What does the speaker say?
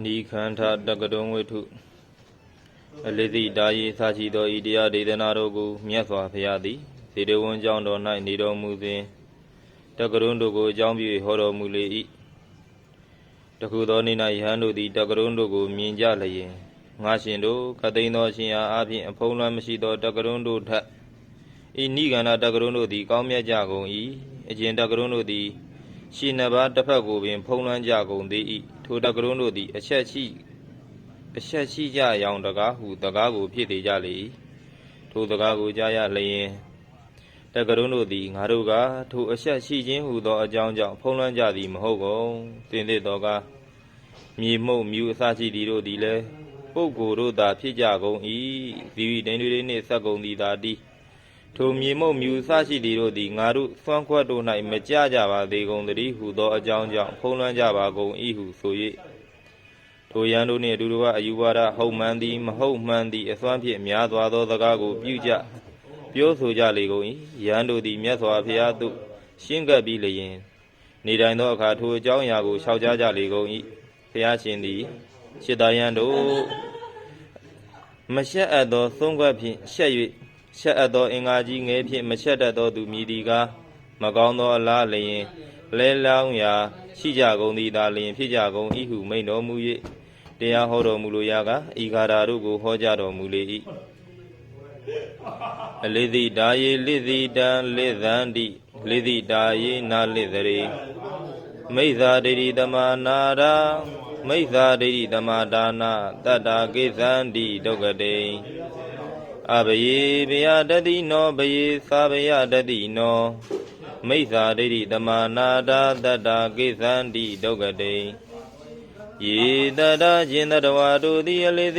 နီခန္ဓာတက္ကတုံဝိထုအလေးသိတာယေသာရှိသောဤတရားဒေသနာတို့ကိုမြတ်စွာဘုရားသည်စေတဝန်ကျောင်းတော်၌နေတော်မူစဉ်တက္ကရုံတို့ကိုအကြောင်းပြုဟောတော်မူလေ၏တခုသောနေ့၌ယဟန်တို့သည်တက္ကရုံတို့ကိုမြင်ကြလျင်ငါရှင်တို့ခတ်သိမ်းသောရှင်အားအပြင်အဖုံးလွှမ်းမရှိသောတက္ကရုံတို့ထက်ဤနိဂန္ဓတက္ကရုံတို့သည်ကောင်းမြတ်ကြကုန်၏အကျဉ်တက္ကရုံတို့သည် ရှင်နှစ်ပါးတစ်ဖက်ကိုပင် ဖုံးလွှမ်းကြကုန်သေး၏ထိုတကရုံးတို့သည် အချက်ရှိအချက်ရှိကြရောင်တကားဟုတကားကိုဖြစ်သေးကြလေ၏ထိုတကားကိုကြားရလျင်တကရုံးတို့သည်ငါတို့ကထိုအချက်ရှိခြင်းဟုသောအကြောင်းကြောင့်ဖုံးလွှမ်းကြသည်မဟုတ်ကုန်တင်သေးသောကမြေမှုန့်မြူအစရှိသည်တို့သည်လည်းပုဂ္ဂိုလ်တို့သာဖြစ်ကြကုန်၏ဇီဝိတန်တွေနှင့်ဆက်ကုန်သည်သာတည်း ထိုမြေမုတ်မြူစရှိသည်တို့သည်ငါတို့သွမ်းခွက်တို့၌မကြကြပါသေးကုန်တည်းဟုသောအကြောင်းကြောင့်ဖုံးလွှမ်းကြပါကုန်၏ဟုဆို၍ထိုရန်တို့နှင့်အတူတကွအယူဝါဒဟုတ်မှန်သည်မဟုတ်မှန်သည်အစွမ်းဖြင့်များစွာသောစကားကိုပြုကြပြောဆိုကြလေကုန်၏ရန်တို့သည်မြတ်စွာဘုရားသို့ရှင်းကပ်ပြီးလျင် နေတိုင်းသောအခါထိုအကြောင်းအရာကိုလျှောက်ကြားကြလေကုန်၏ဘုရားရှင်သည်ရှစ်တရန်တို့မရှက်အပ်သောသုံးခွက်ဖြင့်ရှက်၍ ရှက်အပ်သောအင်္ဂါကြီးငယ်ဖြင့်မရှက်တတ်သောသူမည်ဒီကားမကောင်းသောအလားလျင်လဲလောင်းရာရှိကြကုန်သည်သာလျင်ဖြစ်ကြကုန်၏ဟုမိန်တော်မူ၍တရားဟောတော်မူလိုရာကဤဂါရာတို့ကိုဟောကြားတော်မူလေ၏အလေးသည်ဒါယေလိသည်တံလိသန္တိလိသည်ဒါယေနာလိသရေမိစ္ဆာဒိဋ္ဌိတမနာရာမိစ္ဆာဒိဋ္ဌိတမဒါနာတတ္တာကိသန္တိဒုက္ကတေ အဘယေဘယတတိနောဘယေသာဘယတတိနောမိစ္ဆာဒိဋ္ဌိတမနာတာတတ္တာကိသန္တိဒုက္ကတေယေတတခြင်းတတဝါတို့သည်အလေး